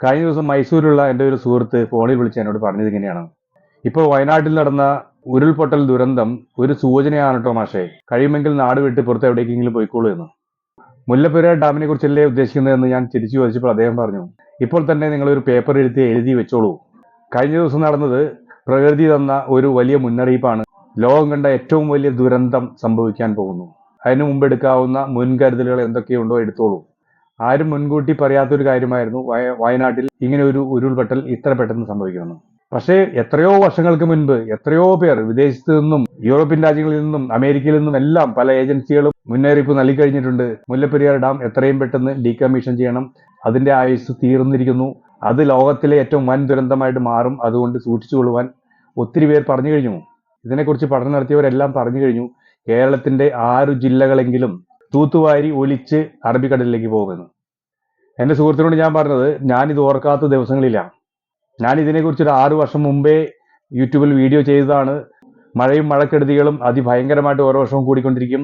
കഴിഞ്ഞ ദിവസം മൈസൂരിലുള്ള എന്റെ ഒരു സുഹൃത്ത് ഫോണിൽ വിളിച്ച് എന്നോട് പറഞ്ഞത് ഇങ്ങനെയാണ്. ഇപ്പോൾ വയനാട്ടിൽ നടന്ന ഉരുൾപൊട്ടൽ ദുരന്തം ഒരു സൂചനയാണ് കേട്ടോ മാഷേ. കഴിയുമെങ്കിൽ നാട് വിട്ട് പുറത്ത് എവിടേക്കെങ്കിലും പോയിക്കോളൂ എന്ന്. മുല്ലപ്പെരിയാർ ഡാമിനെ കുറിച്ചല്ലേ ഉദ്ദേശിക്കുന്നതെന്ന് ഞാൻ തിരിച്ചു ചോദിച്ചപ്പോൾ അദ്ദേഹം പറഞ്ഞു ഇപ്പോൾ തന്നെ നിങ്ങൾ ഒരു പേപ്പർ എഴുതി എഴുതി വെച്ചോളൂ. കഴിഞ്ഞ ദിവസം നടന്നത് പ്രകൃതി തന്ന ഒരു വലിയ മുന്നറിയിപ്പാണ്. ലോകം കണ്ട ഏറ്റവും വലിയ ദുരന്തം സംഭവിക്കാൻ പോകുന്നു. അതിനു മുമ്പ് എടുക്കാവുന്ന മുൻകരുതലുകൾ എന്തൊക്കെയുണ്ടോ എടുത്തോളൂ. ആരും മുൻകൂട്ടി പറയാത്തൊരു കാര്യമായിരുന്നു വയ- വയനാട്ടിൽ ഇങ്ങനെ ഒരു ഉരുൾപൊട്ടൽ ഇത്ര പെട്ടെന്ന് സംഭവിക്കുമെന്ന് പക്ഷേ എത്രയോ വർഷങ്ങൾക്ക് മുൻപ് എത്രയോ പേർ വിദേശത്ത് നിന്നും യൂറോപ്യൻ രാജ്യങ്ങളിൽ നിന്നും അമേരിക്കയിൽ നിന്നും എല്ലാം പല ഏജൻസികളും മുന്നറിയിപ്പ് നൽകി കഴിഞ്ഞിട്ടുണ്ട് മുല്ലപ്പെരിയാർ ഡാം എത്രയും പെട്ടെന്ന് ഡീകമ്മീഷൻ ചെയ്യണം. അതിന്റെ ആയുസ് തീർന്നിരിക്കുന്നു. അത് ലോകത്തിലെ ഏറ്റവും വൻ ദുരന്തമായിട്ട് മാറും. അതുകൊണ്ട് സൂക്ഷിച്ചു കൊള്ളുവാൻ ഒത്തിരി പേർ പറഞ്ഞു കഴിഞ്ഞു. ഇതിനെക്കുറിച്ച് പഠനം നടത്തിയവരെല്ലാം പറഞ്ഞു കഴിഞ്ഞു. കേരളത്തിന്റെ ആറു ജില്ലകളെങ്കിലും തൂത്തുവാരി ഒലിച്ച് അറബിക്കടലിലേക്ക് പോകുമെന്ന് എന്റെ സുഹൃത്തിനോട് ഞാൻ പറഞ്ഞത് ഞാനിത് ഓർക്കാത്ത ദിവസങ്ങളിലാണ്. ഞാൻ ഇതിനെക്കുറിച്ച് ഒരു ആറു വർഷം മുമ്പേ യൂട്യൂബിൽ വീഡിയോ ചെയ്തതാണ്. മഴയും മഴക്കെടുതികളും അതിഭയങ്കരമായിട്ട് ഓരോ വർഷവും കൂടിക്കൊണ്ടിരിക്കും.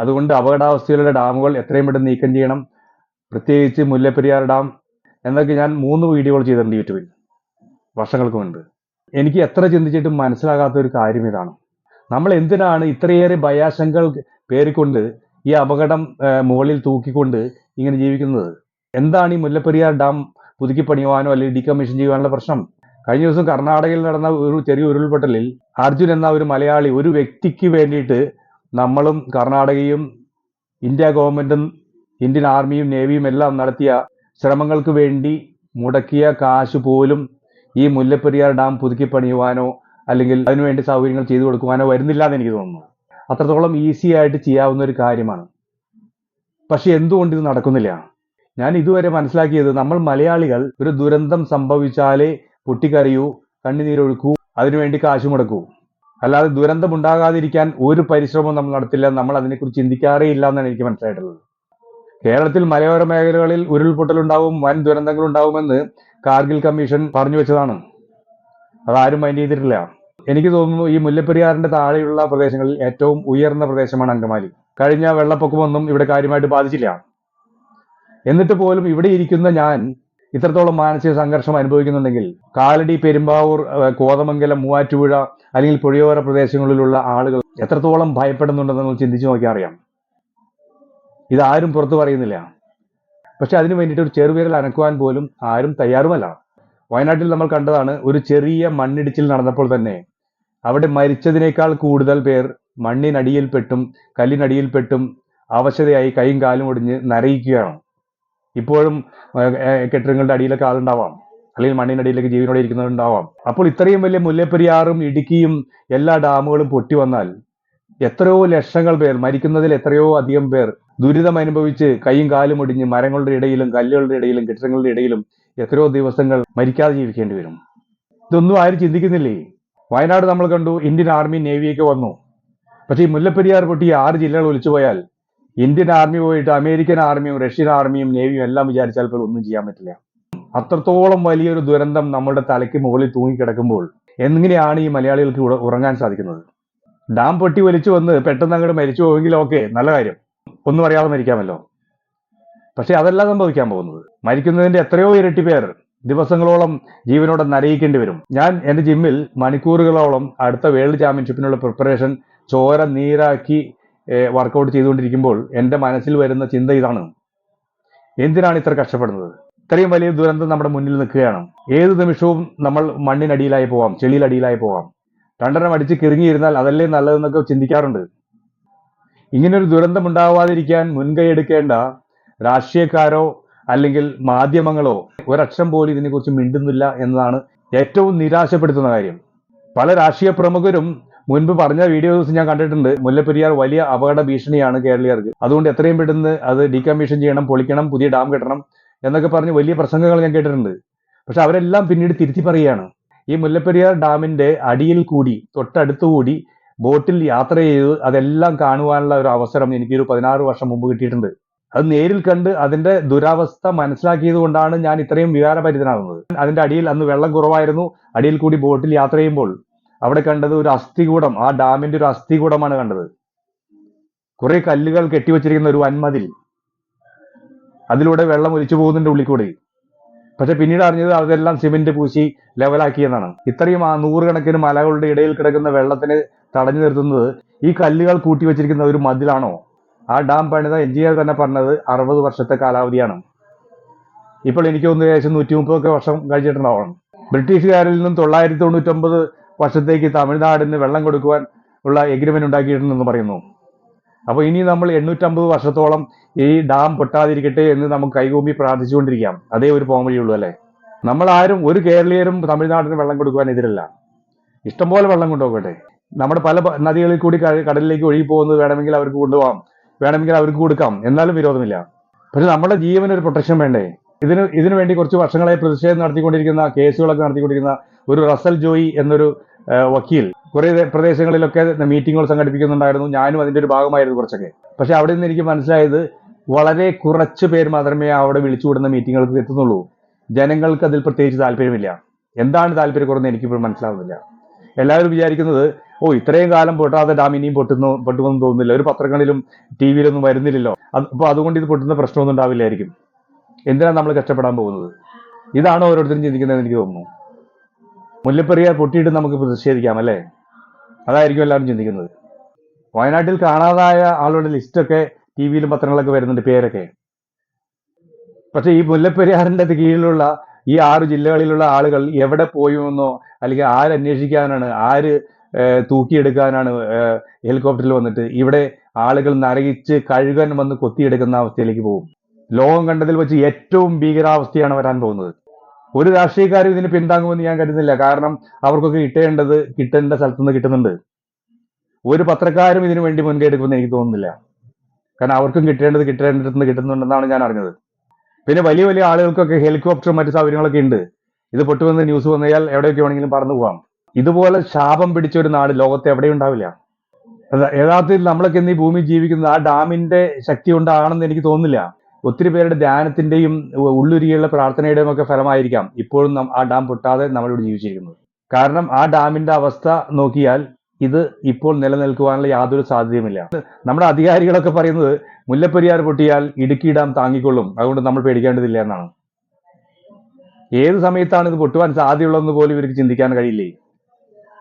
അതുകൊണ്ട് അപകടാവസ്ഥയിലുള്ള ഡാമുകൾ എത്രയും പെട്ടെന്ന് നീക്കം ചെയ്യണം. പ്രത്യേകിച്ച് മുല്ലപ്പെരിയാർ ഡാം എന്നൊക്കെ ഞാൻ മൂന്ന് വീഡിയോകൾ ചെയ്തിട്ടുണ്ട് യൂട്യൂബിൽ വർഷങ്ങൾക്ക് മുൻപ്. എനിക്ക് എത്ര ചിന്തിച്ചിട്ടും മനസ്സിലാകാത്ത ഒരു കാര്യം ഇതാണ്. നമ്മൾ എന്തിനാണ് ഇത്രയേറെ ഭയാശങ്കൾ പേറിക്കൊണ്ട് ഈ അപകടം മുകളിൽ തൂക്കിക്കൊണ്ട് ഇങ്ങനെ ജീവിക്കുന്നത്. എന്താണ് ഈ മുല്ലപ്പെരിയാർ ഡാം പുതുക്കി പണിയുവാനോ അല്ലെങ്കിൽ ഡീകമ്മീഷൻ ചെയ്യുവാനുള്ള പ്രശ്നം? കഴിഞ്ഞ ദിവസം കർണാടകയിൽ നടന്ന ഒരു ചെറിയ ഉരുൾപൊട്ടലിൽ അർജുൻ എന്ന ഒരു മലയാളി ഒരു വ്യക്തിക്ക് വേണ്ടിയിട്ട് നമ്മളും കർണാടകയും ഇന്ത്യ ഗവൺമെന്റും ഇന്ത്യൻ ആർമിയും നേവിയും എല്ലാം നടത്തിയ ശ്രമങ്ങൾക്ക് വേണ്ടി മുടക്കിയ കാശ് പോലും ഈ മുല്ലപ്പെരിയാർ ഡാം പുതുക്കി പണിയുവാനോ അല്ലെങ്കിൽ അതിനുവേണ്ടി സൗകര്യങ്ങൾ ചെയ്തു കൊടുക്കുവാനോ വരുന്നില്ല എന്ന് എനിക്ക് തോന്നുന്നു. അത്രത്തോളം ഈസി ആയിട്ട് ചെയ്യാവുന്ന ഒരു കാര്യമാണ്. പക്ഷെ എന്തുകൊണ്ട് ഇത് നടക്കുന്നില്ല? ഞാൻ ഇതുവരെ മനസ്സിലാക്കിയത് നമ്മൾ മലയാളികൾ ഒരു ദുരന്തം സംഭവിച്ചാലേ പൊട്ടിക്കറിയൂ കണ്ണുനീരൊഴുക്കൂ അതിനുവേണ്ടി കാശ് മുടക്കൂ. അല്ലാതെ ദുരന്തം ഉണ്ടാകാതിരിക്കാൻ ഒരു പരിശ്രമവും നമ്മൾ നടത്തില്ല നമ്മൾ അതിനെക്കുറിച്ച് ചിന്തിക്കാറേ ഇല്ല എന്നാണ് എനിക്ക് മനസ്സിലായിട്ടുള്ളത്. കേരളത്തിൽ മലയോര മേഖലകളിൽ ഉരുൾപൊട്ടൽ ഉണ്ടാവും വൻ ദുരന്തങ്ങൾ ഉണ്ടാവുമെന്ന് കാർഗിൽ കമ്മീഷൻ പറഞ്ഞു വെച്ചതാണ്. അതാരും മൈൻഡ് ചെയ്തിട്ടില്ല. എനിക്ക് തോന്നുന്നു ഈ മുല്ലപ്പെരിയാറിന്റെ താഴെയുള്ള പ്രദേശങ്ങളിൽ ഏറ്റവും ഉയർന്ന പ്രദേശമാണ് അങ്കമാലി. കഴിഞ്ഞ വെള്ളപ്പൊക്കമൊന്നും ഇവിടെ കാര്യമായിട്ട് ബാധിച്ചില്ല. എന്നിട്ട് പോലും ഇവിടെ ഇരിക്കുന്ന ഞാൻ ഇത്രത്തോളം മാനസിക സംഘർഷം അനുഭവിക്കുന്നുണ്ടെങ്കിൽ കാലടി പെരുമ്പാവൂർ കോതമംഗലം മൂവാറ്റുപുഴ അല്ലെങ്കിൽ പുഴയോര പ്രദേശങ്ങളിലുള്ള ആളുകൾ എത്രത്തോളം ഭയപ്പെടുന്നുണ്ടെന്ന് നമ്മൾ ചിന്തിച്ചു നോക്കിയാൽ അറിയാം. ഇതാരും പുറത്തു പറയുന്നില്ല. പക്ഷെ അതിനു വേണ്ടിയിട്ട് ഒരു ചെറുവിരൽ അനക്കുവാൻ പോലും ആരും തയ്യാറുമല്ല. വയനാട്ടിൽ നമ്മൾ കണ്ടതാണ് ഒരു ചെറിയ മണ്ണിടിച്ചിൽ നടന്നപ്പോൾ തന്നെ അവിടെ മരിച്ചതിനേക്കാൾ കൂടുതൽ പേർ മണ്ണിനടിയിൽപ്പെട്ടും കല്ലിനടിയിൽപ്പെട്ടും അവശതയായി കൈയും കാലും ഒടിഞ്ഞ് നരയിക്കുകയാണ് ഇപ്പോഴും കെട്ടിടങ്ങളുടെ അടിയിലൊക്കെ ആളുണ്ടാവാം. അല്ലെങ്കിൽ മണ്ണിനടിയിലേക്ക് ജീവനോടെ ഇരിക്കുന്നവരുണ്ടാവാം. അപ്പോൾ ഇത്രയും വലിയ മുല്ലപ്പെരിയാറും ഇടുക്കിയും എല്ലാ ഡാമുകളും പൊട്ടി വന്നാൽ എത്രയോ ലക്ഷങ്ങൾ പേർ മരിക്കുന്നതിൽ എത്രയോ അധികം പേർ ദുരിതം അനുഭവിച്ച് കൈയും കാലും ഒടിഞ്ഞ് മരങ്ങളുടെ ഇടയിലും കല്ലുകളുടെ ഇടയിലും കെട്ടിടങ്ങളുടെ ഇടയിലും എത്രയോ ദിവസങ്ങൾ മരിക്കാതെ ജീവിക്കേണ്ടി വരും. ഇതൊന്നും ആരും ചിന്തിക്കുന്നില്ലേ? വയനാട് നമ്മൾ കണ്ടു ഇന്ത്യൻ ആർമി നേവിയൊക്കെ വന്നു. പക്ഷേ ഈ മുല്ലപ്പെരിയാർ പൊട്ടി ആറ് ജില്ലകൾ ഒലിച്ചു പോയാൽ ഇന്ത്യൻ ആർമി പോയിട്ട് അമേരിക്കൻ ആർമിയും റഷ്യൻ ആർമിയും നേവിയും എല്ലാം വിചാരിച്ചാൽ പോലും ഒന്നും ചെയ്യാൻ പറ്റില്ല. അത്രത്തോളം വലിയൊരു ദുരന്തം നമ്മുടെ തലയ്ക്ക് മുകളിൽ തൂങ്ങിക്കിടക്കുമ്പോൾ എങ്ങനെയാണ് ഈ മലയാളികൾക്ക് ഉറങ്ങാൻ സാധിക്കുന്നത്? ഡാം പൊട്ടി വലിച്ചു വന്ന് പെട്ടെന്ന് അങ്ങോട്ട് മരിച്ചു പോയെങ്കിൽ ഓക്കെ നല്ല കാര്യം. ഒന്നും അറിയാതെ മരിക്കാമല്ലോ. പക്ഷെ അതല്ല സംഭവിക്കാൻ പോകുന്നത്. മരിക്കുന്നതിന്റെ എത്രയോ ഇരട്ടി പേർ ദിവസങ്ങളോളം ജീവനോടെ നരയിക്കേണ്ടി വരും. ഞാൻ എന്റെ ജിമ്മിൽ മണിക്കൂറുകളോളം അടുത്ത വേൾഡ് ചാമ്പ്യൻഷിപ്പിനുള്ള പ്രിപ്പറേഷൻ ചോര നീരാക്കി വർക്കൗട്ട് ചെയ്തുകൊണ്ടിരിക്കുമ്പോൾ എന്റെ മനസ്സിൽ വരുന്ന ചിന്ത ഇതാണ്. എന്തിനാണ് ഇത്ര കഷ്ടപ്പെടുന്നത്? ഇത്രയും വലിയ ദുരന്തം നമ്മുടെ മുന്നിൽ നിൽക്കുകയാണ്. ഏത് നിമിഷവും നമ്മൾ മണ്ണിനടിയിലായി പോവാം ചെളിയിലടിയിലായി പോവാം. രണ്ടെണ്ണം അടിച്ച് കിറങ്ങിയിരുന്നാൽ അതല്ലേ നല്ലതെന്നൊക്കെ ചിന്തിക്കാറുണ്ട്. ഇങ്ങനൊരു ദുരന്തം ഉണ്ടാവാതിരിക്കാൻ മുൻകൈ എടുക്കേണ്ട രാഷ്ട്രീയക്കാരോ അല്ലെങ്കിൽ മാധ്യമങ്ങളോ ഒരക്ഷരം പോലും ഇതിനെക്കുറിച്ച് മിണ്ടുന്നില്ല എന്നതാണ് ഏറ്റവും നിരാശപ്പെടുത്തുന്ന കാര്യം. പല രാഷ്ട്രീയ പ്രമുഖരും മുൻപ് പറഞ്ഞ വീഡിയോസ് ഞാൻ കണ്ടിട്ടുണ്ട്. മുല്ലപ്പെരിയാർ വലിയ അപകട ഭീഷണിയാണ് കേരളീയർക്ക്. അതുകൊണ്ട് എത്രയും പെട്ടെന്ന് അത് ഡീകമ്മീഷൻ ചെയ്യണം പൊളിക്കണം പുതിയ ഡാം കെട്ടണം എന്നൊക്കെ പറഞ്ഞ് വലിയ പ്രസംഗങ്ങൾ ഞാൻ കേട്ടിട്ടുണ്ട്. പക്ഷെ അവരെല്ലാം പിന്നീട് തിരുത്തി പറയുകയാണ്. ഈ മുല്ലപ്പെരിയാർ ഡാമിന്റെ അടിയിൽ കൂടി തൊട്ടടുത്തുകൂടി ബോട്ടിൽ യാത്ര ചെയ്ത് അതെല്ലാം കാണുവാനുള്ള ഒരു അവസരം എനിക്കൊരു പതിനാറ് വർഷം മുമ്പ് കിട്ടിയിട്ടുണ്ട്. അത് നേരിൽ കണ്ട് അതിന്റെ ദുരവസ്ഥ മനസ്സിലാക്കിയത് കൊണ്ടാണ് ഞാൻ ഇത്രയും വികാരപരിതനാകുന്നത് അതിന്റെ അടിയിൽ അന്ന് വെള്ളം കുറവായിരുന്നു. അടിയിൽ കൂടി ബോട്ടിൽ യാത്ര ചെയ്യുമ്പോൾ അവിടെ കണ്ടത് ഒരു അസ്ഥികൂടം ആ ഡാമിന്റെ ഒരു അസ്ഥികൂടമാണ് കണ്ടത്. കുറെ കല്ലുകൾ കെട്ടിവെച്ചിരിക്കുന്ന ഒരു വൻമതിൽ. അതിലൂടെ വെള്ളം ഒലിച്ചു പോകുന്നതിന്റെ ഉള്ളിൽ കൂടി പക്ഷെ പിന്നീട് അറിഞ്ഞത് അതെല്ലാം സിമെന്റ് പൂശി ലെവലാക്കിയെന്നാണ് ഇത്രയും ആ നൂറുകണക്കിന് മലകളുടെ ഇടയിൽ കിടക്കുന്ന വെള്ളത്തിനെ തടഞ്ഞു നിർത്തുന്നത് ഈ കല്ലുകൾ കൂട്ടി വെച്ചിരിക്കുന്ന ഒരു മതിലാണോ? ആ ഡാം പണിത എഞ്ചിനീയർ തന്നെ പറഞ്ഞത് അറുപത് വർഷത്തെ കാലാവധിയാണ്. ഇപ്പോൾ എനിക്ക് തോന്നുന്നു ഏകദേശം നൂറ്റി മുപ്പതൊക്കെ വർഷം കഴിഞ്ഞിട്ടുണ്ടാവണം. ബ്രിട്ടീഷുകാരിൽ നിന്നും തൊള്ളായിരത്തി തൊണ്ണൂറ്റൊമ്പത് വർഷത്തേക്ക് തമിഴ്നാടിന് വെള്ളം കൊടുക്കുവാൻ ഉള്ള എഗ്രിമെന്റ് ഉണ്ടാക്കിയിട്ടുണ്ടെന്ന് പറയുന്നു. അപ്പോൾ ഇനി നമ്മൾ എണ്ണൂറ്റമ്പത് വർഷത്തോളം ഈ ഡാം പൊട്ടാതിരിക്കട്ടെ എന്ന് നമുക്ക് കൈകൂമ്പി പ്രാർത്ഥിച്ചുകൊണ്ടിരിക്കാം അതേ ഒരു പോംവഴിയുള്ളൂ അല്ലേ? നമ്മൾ ആരും ഒരു കേരളീയരും തമിഴ്നാടിന് വെള്ളം കൊടുക്കുവാൻ എതിരല്ല. ഇഷ്ടംപോലെ വെള്ളം കൊണ്ടുപോകട്ടെ. നമ്മുടെ പല നദികളിൽ കൂടി കടലിലേക്ക് ഒഴുകി പോകുന്നത് വേണമെങ്കിൽ അവർക്ക് കൊണ്ടുപോകാം. വേണമെങ്കിൽ അവർക്ക് കൊടുക്കാം. എന്നാലും വിരോധമില്ല. പക്ഷെ നമ്മുടെ ജീവന് ഒരു പ്രൊട്ടക്ഷൻ വേണ്ടേ? ഇതിന് ഇതിനു വേണ്ടി കുറച്ച് വർഷങ്ങളായി പ്രതിഷേധം നടത്തിക്കൊണ്ടിരിക്കുന്ന കേസുകളൊക്കെ നടത്തിക്കൊണ്ടിരിക്കുന്ന ഒരു റസൽ ജോയി എന്നൊരു വക്കീൽ കുറെ പ്രദേശങ്ങളിലൊക്കെ മീറ്റിങ്ങുകൾ സംഘടിപ്പിക്കുന്നുണ്ടായിരുന്നു. ഞാനും അതിന്റെ ഒരു ഭാഗമായിരുന്നു കുറച്ചൊക്കെ. പക്ഷെ അവിടെ നിന്ന് എനിക്ക് മനസ്സിലായത് വളരെ കുറച്ച് പേര് മാത്രമേ അവിടെ വിളിച്ചുവിടുന്ന മീറ്റിങ്ങുകൾക്ക് എത്തുന്നുള്ളൂ. ജനങ്ങൾക്ക് അതിൽ പ്രത്യേകിച്ച് താല്പര്യമില്ല. എന്താണ് താല്പര്യക്കുറവെന്ന് എനിക്കിപ്പോൾ മനസ്സിലാവുന്നില്ല. എല്ലാവരും വിചാരിക്കുന്നത് ഓ ഇത്രയും കാലം പൊട്ടാതെ ഡാം ഇനിയും പൊട്ടുന്നു പൊട്ടുമെന്ന് തോന്നുന്നില്ല. ഒരു പത്രങ്ങളിലും ടി വിയിലൊന്നും വരുന്നില്ലല്ലോ. അപ്പൊ അപ്പോൾ അതുകൊണ്ട് ഇത് പൊട്ടുന്ന പ്രശ്നമൊന്നും ഉണ്ടാവില്ലായിരിക്കും. എന്തിനാണ് നമ്മൾ കഷ്ടപ്പെടാൻ പോകുന്നത്? ഇതാണ് ഓരോരുത്തരും ചിന്തിക്കുന്നതെന്ന് എനിക്ക് തോന്നുന്നു. മുല്ലപ്പെരിയാർ പൊട്ടിയിട്ട് നമുക്ക് പ്രതിഷേധിക്കാം അല്ലേ? അതായിരിക്കും എല്ലാവരും ചിന്തിക്കുന്നത്. വയനാട്ടിൽ കാണാതായ ആളുടെ ലിസ്റ്റൊക്കെ ടി വിയിലും പത്രങ്ങളിലൊക്കെ വരുന്നുണ്ട് പേരൊക്കെ. പക്ഷേ ഈ മുല്ലപ്പെരിയാറിന്റെ കീഴിലുള്ള ഈ ആറ് ജില്ലകളിലുള്ള ആളുകൾ എവിടെ പോയുമെന്നോ അല്ലെങ്കിൽ ആര് അന്വേഷിക്കാനാണ് ആര് തൂക്കിയെടുക്കാനാണ് ഹെലികോപ്റ്ററിൽ വന്നിട്ട് ഇവിടെ ആളുകൾ നരകിച്ച് കഴുകൻ വന്ന് കൊത്തിയെടുക്കുന്ന അവസ്ഥയിലേക്ക് പോകും. ലോകം കണ്ടതിൽ വെച്ച് ഏറ്റവും ഭീകരാവസ്ഥയാണ് വരാൻ പോകുന്നത്. ഒരു രാഷ്ട്രീയക്കാരും ഇതിന് പിന്താങ്ങുമെന്ന് ഞാൻ കരുതുന്നില്ല. കാരണം അവർക്കൊക്കെ കിട്ടേണ്ടത് കിട്ടേണ്ട സ്ഥലത്തുനിന്ന് കിട്ടുന്നുണ്ട്. ഒരു പത്രക്കാരും ഇതിനു വേണ്ടി മുൻകൈ എടുക്കുമെന്ന് എനിക്ക് തോന്നുന്നില്ല. കാരണം അവർക്കും കിട്ടേണ്ടത് കിട്ടേണ്ടത് കിട്ടുന്നുണ്ടെന്നാണ് ഞാൻ അറിഞ്ഞത്. പിന്നെ വലിയ വലിയ ആളുകൾക്കൊക്കെ ഹെലികോപ്റ്ററും മറ്റു സൗകര്യങ്ങളൊക്കെ ഉണ്ട്. ഇത് പൊട്ടുവന്ന് ന്യൂസ് വന്നാൽ എവിടെയൊക്കെ വേണമെങ്കിലും പറന്നു പോകാം ഇതുപോലെ ശാപം പിടിച്ച ഒരു നാട് ലോകത്ത് എവിടെയും ഉണ്ടാവില്ല. യഥാർത്ഥത്തിൽ നമ്മളൊക്കെ ഇന്ന് ഈ ഭൂമി ജീവിക്കുന്നത് ആ ഡാമിന്റെ ശക്തി കൊണ്ടാണെന്ന് എനിക്ക് തോന്നുന്നില്ല. ഒത്തിരി പേരുടെ ധ്യാനത്തിന്റെയും ഉള്ളുരികളുടെ പ്രാർത്ഥനയുടെയും ഒക്കെ ഫലമായിരിക്കാം ഇപ്പോഴും ആ ഡാം പൊട്ടാതെ നമ്മളിവിടെ ജീവിച്ചിരിക്കുന്നത്. കാരണം ആ ഡാമിന്റെ അവസ്ഥ നോക്കിയാൽ ഇത് ഇപ്പോൾ നിലനിൽക്കുവാനുള്ള യാതൊരു സാധ്യതയുമില്ല. നമ്മുടെ അധികാരികളൊക്കെ പറയുന്നത് മുല്ലപ്പെരിയാർ പൊട്ടിയാൽ ഇടുക്കി ഡാം താങ്ങിക്കൊള്ളും. അതുകൊണ്ട് നമ്മൾ പേടിക്കേണ്ടതില്ല എന്നാണ്. ഏത് സമയത്താണ് ഇത് പൊട്ടുവാൻ സാധ്യതയുള്ളതെന്ന് പോലും ഇവർക്ക് ചിന്തിക്കാൻ കഴിയില്ലേ?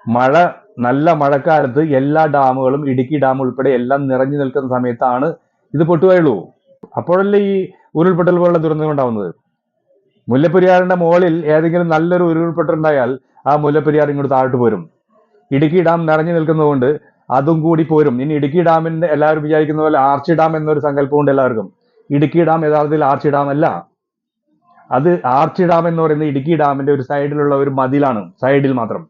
മഴ നല്ല മഴക്കാലത്ത് എല്ലാ ഡാമുകളും ഇടുക്കി ഡാം ഉൾപ്പെടെ എല്ലാം നിറഞ്ഞു നിൽക്കുന്ന സമയത്താണ് ഇത് പൊട്ടുകയുള്ളൂ. അപ്പോഴല്ലേ ഈ ഉരുൾപൊട്ടൽ പോലുള്ള ദുരന്തം ഉണ്ടാവുന്നത്? മുല്ലപ്പെരിയാറിന്റെ മുകളിൽ ഏതെങ്കിലും നല്ലൊരു ഉരുൾപൊട്ടൽ ഉണ്ടായാൽ ആ മുല്ലപ്പെരിയാർ ഇങ്ങോട്ട് താഴോട്ട് പോരും. ഇടുക്കി ഡാം നിറഞ്ഞു നിൽക്കുന്നതുകൊണ്ട് അതും കൂടി പോരും. ഇനി ഇടുക്കി ഡാമിന്റെ എല്ലാവരും വിചാരിക്കുന്ന പോലെ ആർച്ചി ഡാം എന്നൊരു സങ്കല്പമുണ്ട് എല്ലാവർക്കും. ഇടുക്കി ഡാം യഥാർത്ഥത്തിൽ ആർച്ചി ഡാം അല്ല. അത് ആർച്ചി ഡാം എന്ന് പറയുന്നത് ഇടുക്കി ഡാമിന്റെ ഒരു സൈഡിലുള്ള ഒരു മതിലാണ്. സൈഡിൽ മാത്രം.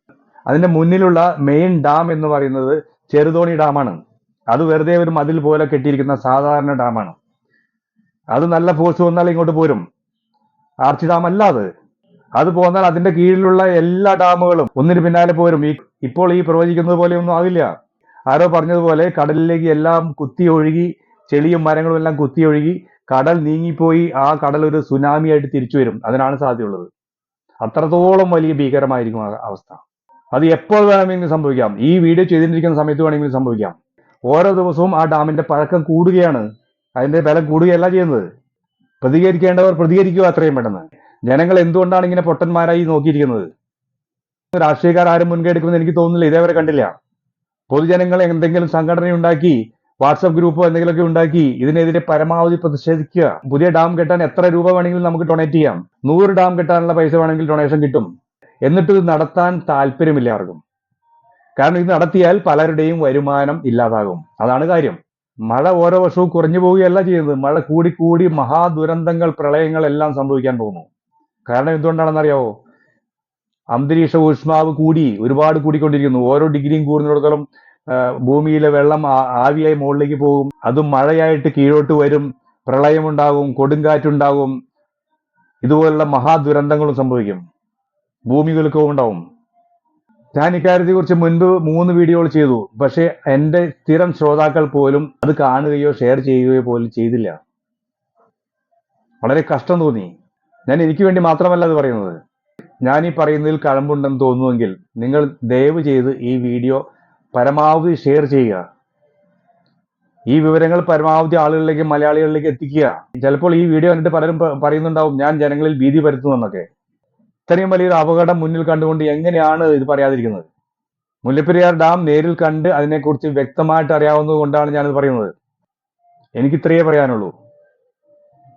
അതിന്റെ മുന്നിലുള്ള മെയിൻ ഡാം എന്ന് പറയുന്നത് ചെറുതോണി ഡാമാണ് അത് വെറുതെ ഒരു മതിൽ പോലെ കെട്ടിയിരിക്കുന്ന സാധാരണ ഡാമാണ് അത് നല്ല ഫോഴ്സ് വന്നാൽ ഇങ്ങോട്ട് പോരും. ആർച്ച് ഡാം അല്ല അത്. അത് പോന്നാൽ അതിന്റെ കീഴിലുള്ള എല്ലാ ഡാമുകളും ഒന്നിന് പിന്നാലെ പോരും. ഈ ഇപ്പോൾ ഈ പ്രവചിക്കുന്നത് പോലെയൊന്നും ആവില്ല. ആരോ പറഞ്ഞതുപോലെ കടലിലേക്ക് എല്ലാം കുത്തി ഒഴുകി ചെളിയും മരങ്ങളും എല്ലാം കുത്തി ഒഴുകി കടൽ നീങ്ങിപ്പോയി ആ കടൽ ഒരു സുനാമിയായിട്ട് തിരിച്ചു വരും. അതിനാണ് സാധ്യതയുള്ളത്. അത്രത്തോളം വലിയ ഭീകരമായിരിക്കും അവസ്ഥ. അത് എപ്പോൾ വേണമെങ്കിലും സംഭവിക്കാം. ഈ വീഡിയോ ചെയ്തിരിക്കുന്ന സമയത്ത് വേണമെങ്കിലും സംഭവിക്കാം. ഓരോ ദിവസവും ആ ഡാമിന്റെ പഴക്കം കൂടുകയാണ്. അതിന്റെ ബലം കൂടുകയല്ല ചെയ്യുന്നത്. പ്രതികരിക്കേണ്ടവർ പ്രതികരിക്കുക അത്രയും പെട്ടെന്ന്. ജനങ്ങൾ എന്തുകൊണ്ടാണ് ഇങ്ങനെ പൊട്ടന്മാരായി നോക്കിയിരിക്കുന്നത്? രാഷ്ട്രീയക്കാർ ആരും മുൻകൈ എടുക്കുമെന്ന് എനിക്ക് തോന്നുന്നില്ല. ഇതേവരെ കണ്ടില്ല. പൊതുജനങ്ങൾ എന്തെങ്കിലും സംഘടന ഉണ്ടാക്കി വാട്സപ്പ് ഗ്രൂപ്പോ എന്തെങ്കിലുമൊക്കെ ഉണ്ടാക്കി ഇതിനെതിരെ പരമാവധി പ്രതിഷേധിക്കുക. പുതിയ ഡാം കെട്ടാൻ എത്ര രൂപ വേണമെങ്കിലും നമുക്ക് ഡൊണേറ്റ് ചെയ്യാം. നൂറ് ഡാം കെട്ടാനുള്ള പൈസ വേണമെങ്കിൽ ഡൊണേഷൻ കിട്ടും. എന്നിട്ട് ഇത് നടത്താൻ താല്പര്യമില്ല ആർക്കും. കാരണം ഇത് നടത്തിയാൽ പലരുടെയും വരുമാനം ഇല്ലാതാകും. അതാണ് കാര്യം. മഴ ഓരോ വർഷവും കുറഞ്ഞു പോവുകയല്ല ചെയ്യുന്നത്. മഴ കൂടി കൂടി മഹാദുരന്തങ്ങൾ പ്രളയങ്ങൾ എല്ലാം സംഭവിക്കാൻ പോകുന്നു. കാരണം എന്തുകൊണ്ടാണെന്ന് അറിയാവോ അന്തരീക്ഷ ഊഷ്മാവ് കൂടി ഒരുപാട് കൂടിക്കൊണ്ടിരിക്കുന്നു. ഓരോ ഡിഗ്രിയും കൂടുന്നിടത്തോളം ഭൂമിയിലെ വെള്ളം ആവിയായി മുകളിലേക്ക് പോകും. അതും മഴയായിട്ട് കീഴോട്ട് വരും. പ്രളയമുണ്ടാകും കൊടുങ്കാറ്റുണ്ടാകും. ഇതുപോലുള്ള മഹാദുരന്തങ്ങളും സംഭവിക്കും. ഭൂമി കുലുക്കവും ഉണ്ടാവും. ഞാൻ ഇക്കാര്യത്തെ കുറിച്ച് മുൻപ് മൂന്ന് വീഡിയോകൾ ചെയ്തു. പക്ഷേ എന്റെ സ്ഥിരം ശ്രോതാക്കൾ പോലും അത് കാണുകയോ ഷെയർ ചെയ്യുകയോ പോലും ചെയ്തില്ല. വളരെ കഷ്ടം തോന്നി. ഞാൻ എനിക്ക് വേണ്ടി മാത്രമല്ല അത് പറയുന്നത്. ഞാൻ ഈ പറയുന്നതിൽ കഴമ്പുണ്ടെന്ന് തോന്നുമെങ്കിൽ നിങ്ങൾ ദയവ് ചെയ്ത് ഈ വീഡിയോ പരമാവധി ഷെയർ ചെയ്യുക. ഈ വിവരങ്ങൾ പരമാവധി ആളുകളിലേക്ക് മലയാളികളിലേക്ക് എത്തിക്കുക. ചിലപ്പോൾ ഈ വീഡിയോ എന്നിട്ട് പലരും പറയുന്നുണ്ടാവും ഞാൻ ജനങ്ങളിൽ ഭീതി പരത്തുമെന്നൊക്കെ ഇത്രയും വലിയൊരു അപകടം മുന്നിൽ കണ്ടുകൊണ്ട് എങ്ങനെയാണ് ഇത് പറയാതിരിക്കുന്നത്? മുല്ലപ്പെരിയാർ ഡാം നേരിൽ കണ്ട് അതിനെക്കുറിച്ച് വ്യക്തമായിട്ട് അറിയാവുന്നത് കൊണ്ടാണ് ഞാനിത് പറയുന്നത്. എനിക്ക് ഇത്രയേ പറയാനുള്ളൂ.